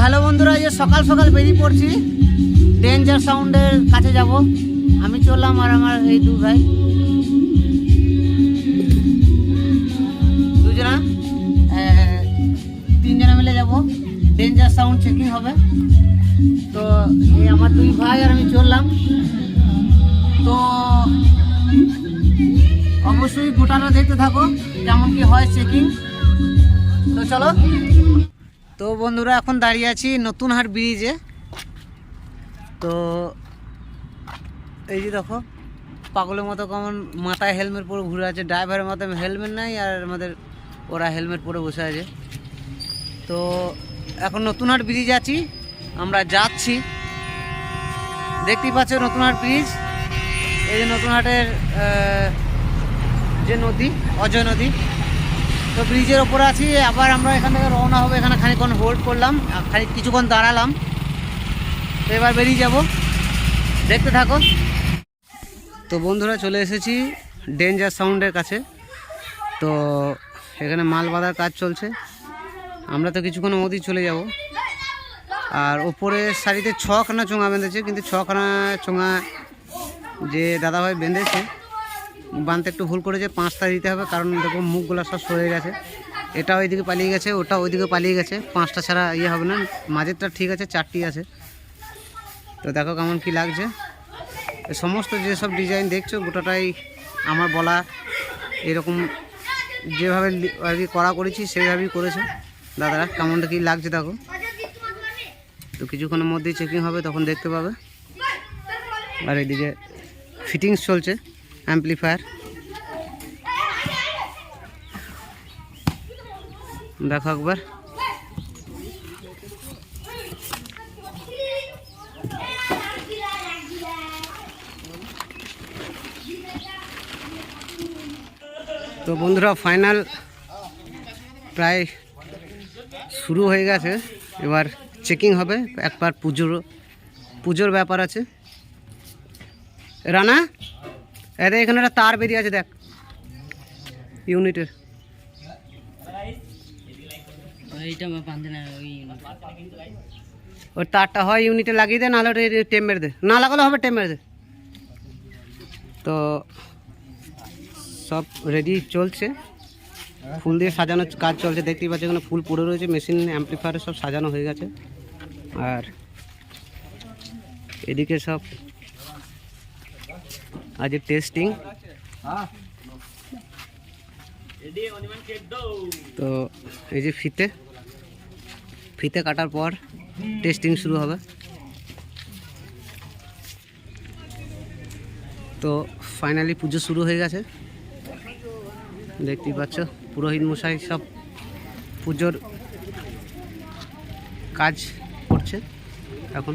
Hello বন্ধুরা যে সকাল সকাল বেরিয়ে পড়ছি। ডেঞ্জার সাউন্ডের কাছে যাব। আমি চললাম আর আমার এই দু ভাই। দুজনা তিনজনে মিলে যাব। ডেঞ্জার সাউন্ড চেকিং হবে। তো এই আমার দুই ভাই আর আমি চললাম। তো অবশ্যই গোটাটা দেখতে থাকো, কেমন কি হয় চেকিং তো চলো। তো বন্ধুরা এখন দাঁড়িয়ে আছি নতুনহাট ব্রিজে তো এই যে দেখো পাগলের মতো কেমন মাথায় হেলমেট পরে ঘুরে আছে। ড্রাইভারের মতো হেলমেট নাই আর আমাদের ওরা হেলমেট পরে বসে আছে। তো এখন নতুনহাট ব্রিজ আছি আমরা যাচ্ছি। দেখতেই পাচ্ছ নতুনহাট ব্রিজ এই যে নতুনহাটের আহ, যে নদী অজয় নদী। তো ব্রিজের ওপরে আছি, আবার আমরা এখান থেকে রওনা হবে, এখানে খানিকক্ষণ হোল্ড করলাম খানিক কিছুক্ষণ দাঁড়ালাম। তো এবার বেরিয়ে যাব। দেখতে থাকো। তো বন্ধুরা, চলে এসেছি ডেঞ্জার সাউন্ডের কাছে। তো এখানে মাল বাঁধার কাজ চলছে। আমরা তো কিছুক্ষণ মধ্যেই চলে যাব। আর ওপরে শাড়িতে ছখানা চোঙা বেঁধেছে, কিন্তু ছখানা চোঙা যে দাদাভাই বেঁধেছে বানতে একটু ভুল করেছে, পাঁচটা দিতে হবে, কারণ দেখো মুখগুলো সব সরে গেছে। এটা ওইদিকে পালিয়ে গেছে ওটা ওইদিকে পালিয়ে গেছে, পাঁচটা ছাড়া ইয়ে হবে না, মাঝেরটা ঠিক আছে, চারটি আছে। তো দেখো কেমন কি লাগছে। সমস্ত যেসব ডিজাইন দেখছ, গোটাটাই আমার বলা এরকম যেভাবে আর কি করা করেছি, সেইভাবেই করেছে। দাদারা কেমনটা কি লাগছে দেখো। তো কিছুক্ষণের মধ্যেই চেকিং হবে, তখন দেখতে পাবে। আর এদিকে ফিটিংস চলছে। অ্যাম্পলিফায়ার। দেখো একবার। তো বন্ধুরা ফাইনাল প্রায় শুরু হয়ে গেছে। এবার চেকিং হবে। একবার পুজোর পুজোর ব্যাপার আছে। রানা? এদের এখানে একটা তার বেরিয়ে আছে, দেখ। ইউনিটের। ওর তারটা হয় ইউনিটে লাগিয়ে দে, নাহলে টেম মেরে দে। না লাগালে হবে, টেম মেরে দে। তো সব রেডি চলছে। ফুল দিয়ে সাজানোর কাজ চলছে, দেখতেই পাচ্ছি এখানে ফুল পড়ে রয়েছে, মেশিন অ্যাম্পলিফায়ারে সব সাজানো হয়ে গেছে। আর এদিকে সব আজ টেস্টিং তো এই যে ফিতে ফিতে কাটার পর টেস্টিং শুরু হবে। তো ফাইনালি পুজো শুরু হয়ে গেছে। দেখতেই পাচ্ছ, পুরোহিত মশাই সব পুজোর কাজ করছে এখন।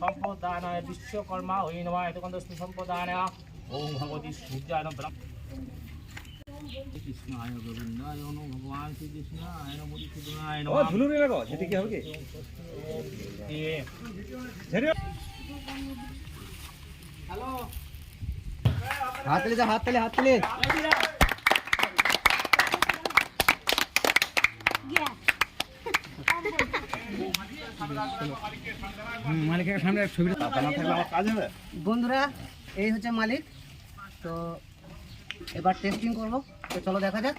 সম্পদানায় বিশ্বকর্মা ওই নমা। হেতকন্দস্মি সম্পদানায় ওম ভগবতী সূর্যায় নমঃ। কৃষ্ণায় গোবিন্দায় নমঃ। ভগবান শ্রীকৃষ্ণায় নমঃ। মধুসূদনায় নমঃ। ও ঝুলুরে লাগো সেটা কি হবে? হাত তালে হাত তালে হাত তালে। মালিকের সামনে ছবিটা না থাকলে আমার কাজ হবে? বন্ধুরা এই হচ্ছে মালিক। তো এবার টেস্টিং করব। তো চলো দেখা যাক।